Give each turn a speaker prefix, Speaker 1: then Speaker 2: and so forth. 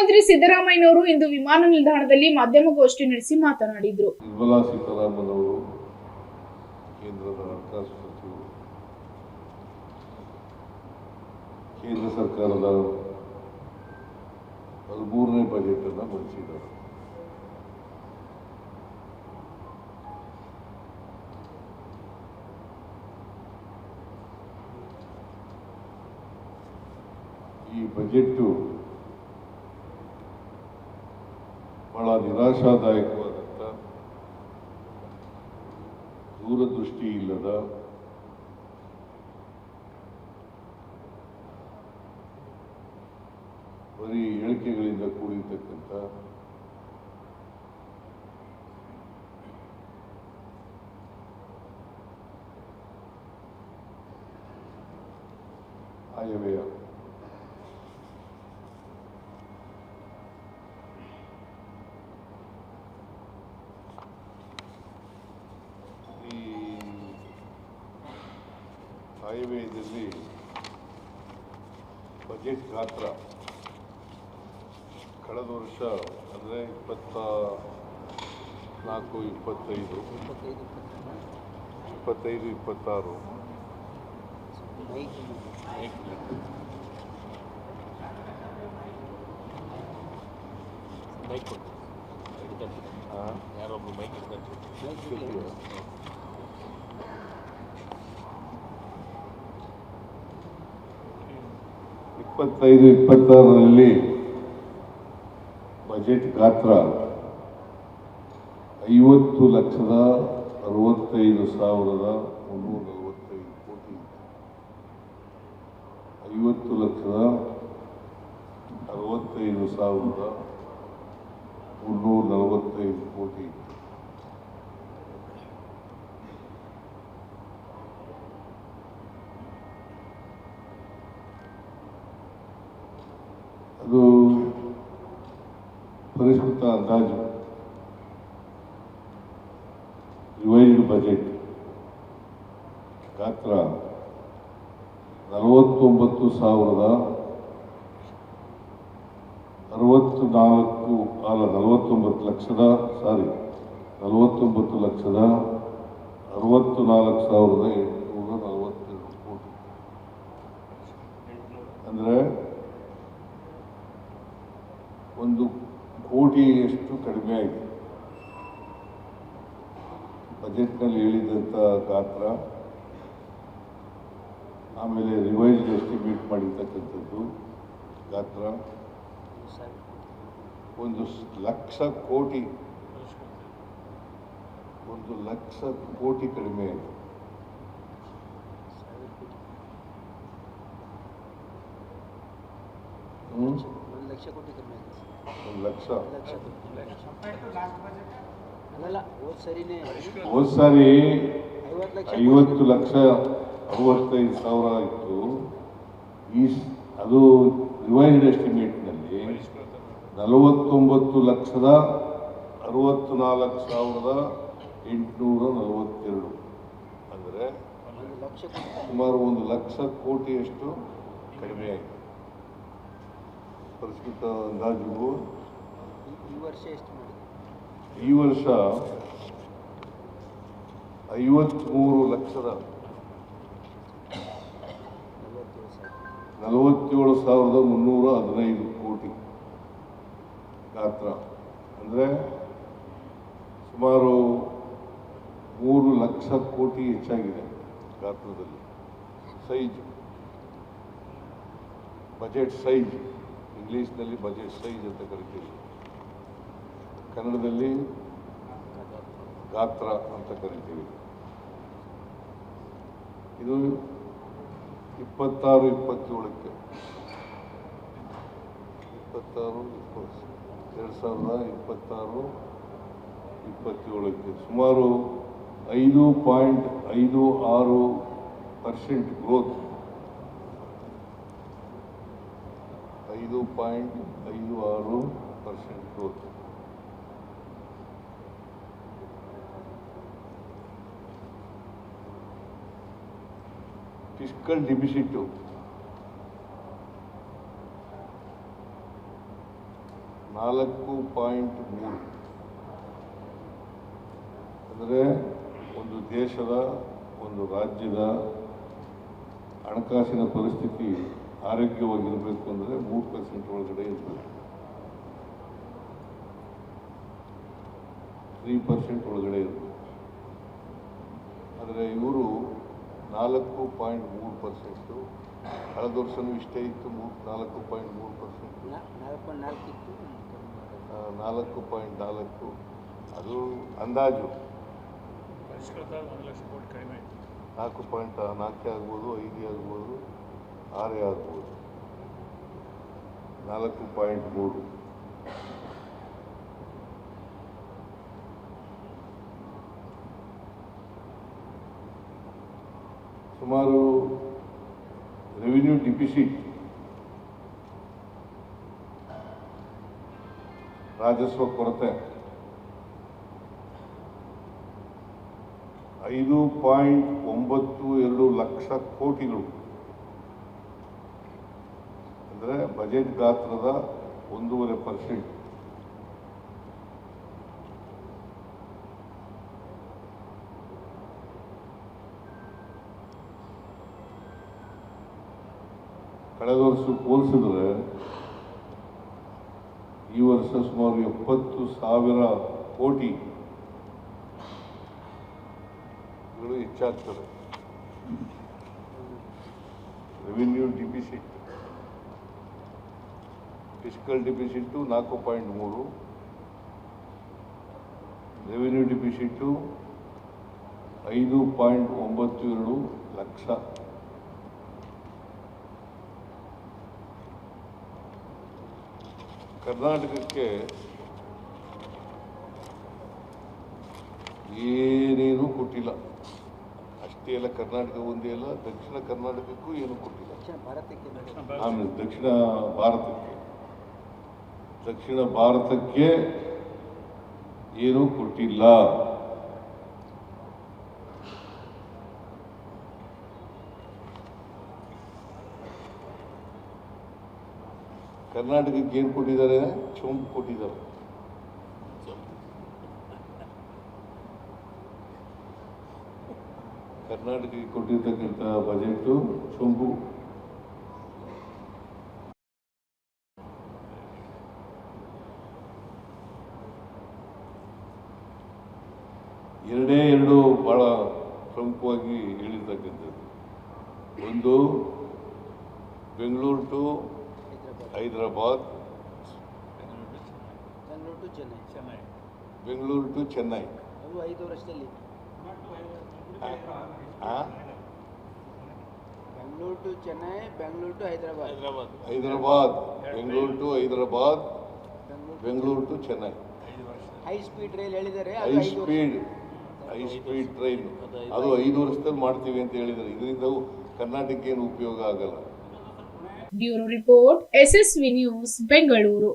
Speaker 1: ಮುಖ್ಯಮಂತ್ರಿ ಸಿದ್ದರಾಮಯ್ಯನವರು ಇಂದು ವಿಮಾನ ನಿಲ್ದಾಣದಲ್ಲಿ ಮಾಧ್ಯಮಗೋಷ್ಠಿ ನಡೆಸಿ ಮಾತನಾಡಿದರು.
Speaker 2: ನಿರ್ಮಲಾ ಸೀತಾರಾಮನ್ ಅವರು ಕೇಂದ್ರದ ಹಣಕಾಸು ಸಚಿವರು, ಕೇಂದ್ರ ಸರ್ಕಾರದ ಹದಿಮೂರನೇ ಬಜೆಟ್ ಅನ್ನು ಮಂಡಿಸಿದ್ದಾರೆ. ಈ ಬಜೆಟ್ಟು ಬಹಳ ನಿರಾಶಾದಾಯಕವಾದಂಥ ದೂರದೃಷ್ಟಿ ಇಲ್ಲದ ಬರೀ ಹೇಳಿಕೆಗಳಿಂದ ಕೂಡಿರ್ತಕ್ಕಂಥ ಆಯವ್ಯಯ ಈ ಆಯವ್ಯಯದಲ್ಲಿ ಬಜೆಟ್ ಗಾತ್ರ ಕಳೆದ ವರ್ಷ ಅಂದರೆ ಇಪ್ಪತ್ತ ನಾಲ್ಕು ಇಪ್ಪತ್ತೈದು. ಇಪ್ಪತ್ತೈದು ಇಪ್ಪತ್ತಾರು.
Speaker 3: ಮೈಕ್
Speaker 2: ಆ, ಇಪ್ಪತ್ತೈದು, ಇಪ್ಪತ್ತಾರರಲ್ಲಿ ಬಜೆಟ್ ಗಾತ್ರ ಐವತ್ತು ಲಕ್ಷದ ಅರವತ್ತೈದು ಸಾವಿರದ ಮುನ್ನೂರ ನಲವತ್ತೈದು ಕೋಟಿ ಐವತ್ತು ಲಕ್ಷದ ಅರವತ್ತೈದು ಸಾವಿರದ ಮುನ್ನೂರ ನಲವತ್ತೈದು ಕೋಟಿ ಅದು ಅಂದಾಜು ರಿವೈಸ್ಡ್ ಬಜೆಟ್ ಗಾತ್ರ ನಲವತ್ತೊಂಬತ್ತು ಸಾವಿರದ ಅರವತ್ತು ನಾಲ್ಕು, ಅಲ್ಲ, ನಲವತ್ತೊಂಬತ್ತು ಲಕ್ಷದ ಸಾರಿ ನಲವತ್ತೊಂಬತ್ತು ಲಕ್ಷದ ಅರವತ್ತು ನಾಲ್ಕು ಸಾವಿರದ ಎಂಟುನೂರ ನಲವತ್ತೆರಡು ಕೋಟಿ ಅಂದರೆ ಒಂದು ಕೋಟಿಯಷ್ಟು ಕಡಿಮೆ ಆಯಿತು ಬಜೆಟ್ನಲ್ಲಿ ಹೇಳಿದಂಥ ಗಾತ್ರ, ಆಮೇಲೆ ರಿವೈಸ್ ಎಸ್ಟಿಮೇಟ್ ಮಾಡಿರ್ತಕ್ಕಂಥದ್ದು ಗಾತ್ರ, ಒಂದು ಲಕ್ಷ ಕೋಟಿ, ಒಂದು ಲಕ್ಷ ಕೋಟಿ ಕಡಿಮೆ ಆಯಿತು ಹ್ಮ್?
Speaker 4: ಲಕ್ಷ ಕೋಟಿ ಕಮ್ಮಿ
Speaker 2: ಒಂದು ಲಕ್ಷ.
Speaker 4: ಲಕ್ಷ ಅಲ್ಲಲ್ಲ ಹೋದ ಸರಿನೇ.
Speaker 2: ಹೋದ ಸಾರಿ
Speaker 4: ಐವತ್ತು ಲಕ್ಷ
Speaker 2: ಐವತ್ತು ಲಕ್ಷ ಅರವತ್ತೈದು ಸಾವಿರ ಇತ್ತು ಈ ಅದು ರಿವೈಸ್ಡ್ ಎಸ್ಟಿಮೇಟ್ನಲ್ಲಿ ನಲವತ್ತೊಂಬತ್ತು ಲಕ್ಷದ ಅರವತ್ತು ನಾಲ್ಕು ಸಾವಿರದ ಎಂಟುನೂರ ನಲವತ್ತೆರಡು. ಅಂದರೆ ಸುಮಾರು ಒಂದು ಲಕ್ಷ ಕೋಟಿಯಷ್ಟು ಕಡಿಮೆ ಆಯಿತು. ಪರಿಷ್ಕೃತ ಅಂದಾಜು
Speaker 4: ಈ- ವರ್ಷ
Speaker 2: ಐವತ್ಮೂರು ಲಕ್ಷದ
Speaker 4: ನಲವತ್ತೇಳು
Speaker 2: ಸಾವಿರದ ಮುನ್ನೂರ ಹದಿನೈದು ಕೋಟಿ ಗಾತ್ರ. ಅಂದರೆ ಸುಮಾರು ಮೂರು ಲಕ್ಷ ಕೋಟಿ ಹೆಚ್ಚಾಗಿದೆ ಗಾತ್ರದಲ್ಲಿ. ಸೈಜ್. Budget size. ಇಂಗ್ಲೀಷ್ನಲ್ಲಿ ಬಜೆಟ್ ಸೈಜ್ ಅಂತ ಕರಿತೀವಿ. ಕನ್ನಡದಲ್ಲಿ ಗಾತ್ರ ಅಂತ ಕರಿತೀವಿ. ಇದು ಇಪ್ಪತ್ತಾರು, ಇಪ್ಪತ್ತೇಳಕ್ಕೆ. ಇಪ್ಪತ್ತಾರು, ಇಪ್ಪತ್ತು, ಎರಡು ಸಾವಿರದ ಇಪ್ಪತ್ತಾರು, ಇಪ್ಪತ್ತೇಳಕ್ಕೆ. ಸುಮಾರು ಐದು ಪಾಯಿಂಟ್ ಐದು ಆರು ಪರ್ಸೆಂಟ್ ಗ್ರೋತ್ ಐದು ಪಾಯಿಂಟ್ ಐದು ಆರು ಪರ್ಸೆಂಟ್. ಫಿಸ್ಕಲ್ ಡಿಬಿಸಿಟು ನಾಲ್ಕು ಪಾಯಿಂಟ್ ಮೂರು. ಅಂದರೆ ಒಂದು ದೇಶದ, ಒಂದು ರಾಜ್ಯದ ಹಣಕಾಸಿನ ಪರಿಸ್ಥಿತಿ ಆರೋಗ್ಯವಾಗಿರಬೇಕು ಅಂದರೆ ಮೂರು ಪರ್ಸೆಂಟ್ ಒಳಗಡೆ ಇರಬೇಕು. ತ್ರೀ ಪರ್ಸೆಂಟ್ ಒಳಗಡೆ ಇರಬೇಕು. ಆದರೆ ಇವರು ನಾಲ್ಕು ಪಾಯಿಂಟ್ ಮೂರು ಪರ್ಸೆಂಟು ಕಳೆದ ವರ್ಷವೂ ಇಷ್ಟೇ ಇತ್ತು ಮೂರು ನಾಲ್ಕು ಪಾಯಿಂಟ್ ಮೂರು ಪರ್ಸೆಂಟು
Speaker 4: ನಾಲ್ಕು
Speaker 2: ಪಾಯಿಂಟ್ ನಾಲ್ಕು ಅದು ಅಂದಾಜು. ನಾಲ್ಕು ಪಾಯಿಂಟ್ ನಾಲ್ಕೇ ಆಗ್ಬೋದು ಐದೇ ಆಗ್ಬೋದು. ಆರೇ ಆಗ್ಬೋದು. ನಾಲ್ಕು ಪಾಯಿಂಟ್ ಮೂರು. ಸುಮಾರು ರೆವಿನ್ಯೂ ಡಿಫಿಸಿಟ್ ರಾಜಸ್ವ ಕೊರತೆ. ಐದು ಪಾಯಿಂಟ್ ಒಂಬತ್ತು ಎರಡು ಲಕ್ಷ ಕೋಟಿಗಳು. ಅಂದರೆ ಬಜೆಟ್ ಗಾತ್ರದ ಒಂದೂವರೆ ಪರ್ಸೆಂಟ್. ಕಳೆದ ವರ್ಷ ಹೋಲಿಸಿದ್ರೆ ಈ ವರ್ಷ ಸುಮಾರು ಎಪ್ಪತ್ತು ಸಾವಿರ ಕೋಟಿ ಹೆಚ್ಚಾಗ್ತದೆ ರೆವಿನ್ಯೂ ಡಿಫಿಸಿಟ್ ಫಿಸಿಕಲ್ ಡಿಪಿಸಿಟ್ಟು ನಾಲ್ಕು ಪಾಯಿಂಟ್ ಮೂರು. ರೆವಿನ್ಯೂ ಡಿಪಿಸಿಟ್ಟು ಐದು ಪಾಯಿಂಟ್ ಒಂಬತ್ತು ಎರಡು ಲಕ್ಷ. ಕರ್ನಾಟಕಕ್ಕೆ ಏನೇನೂ ಕೊಟ್ಟಿಲ್ಲ. ಅಷ್ಟೇ ಅಲ್ಲ ಕರ್ನಾಟಕ ಒಂದೇ ಅಲ್ಲ ದಕ್ಷಿಣ ಕರ್ನಾಟಕಕ್ಕೂ ಏನೂ ಕೊಟ್ಟಿಲ್ಲ. ಆಮೇಲೆ ದಕ್ಷಿಣ ಭಾರತಕ್ಕೆ. ದಕ್ಷಿಣ ಭಾರತಕ್ಕೆ ಏನೂ ಕೊಟ್ಟಿಲ್ಲ. ಕರ್ನಾಟಕಕ್ಕೆ ಏನು ಕೊಟ್ಟಿದ್ದಾರೆ? ಚೊಂಬು ಕೊಟ್ಟಿದ್ದಾರೆ. ಕರ್ನಾಟಕಕ್ಕೆ ಕೊಟ್ಟಿರ್ತಕ್ಕಂಥ ಬಜೆಟು ಚೊಂಬು ಎರಡೇ ಎರಡು ಬಹಳ ಪ್ರಮುಖವಾಗಿ ಹೇಳಿರ್ತಕ್ಕಂಥದ್ದು. ಒಂದು Bengaluru to
Speaker 4: Hyderabad. Bengaluru to Chennai.
Speaker 5: Chennai.
Speaker 2: Bengaluru to Chennai.
Speaker 4: ಅದು ಐದು ವರ್ಷದಲ್ಲಿ? Bengaluru to Chennai Bengaluru to Hyderabad.
Speaker 3: Hyderabad.
Speaker 2: Hyderabad. Bengaluru to Hyderabad.
Speaker 4: Bengaluru
Speaker 2: Bengaluru to Chennai.
Speaker 4: High speed rail ಹೇಳಿದ್ದಾರೆ
Speaker 2: high speed high speed train. ಅದು ಐದು ವರ್ಷದಲ್ಲಿ ಮಾಡ್ತೀವಿ ಅಂತ ಹೇಳಿದ್ದಾರೆ ಇದರಿಂದ ಕರ್ನಾಟಕಕ್ಕೆ ಏನು ಉಪಯೋಗ ಆಗಲ್ಲ.
Speaker 1: Bureau report SSV news Bengaluru.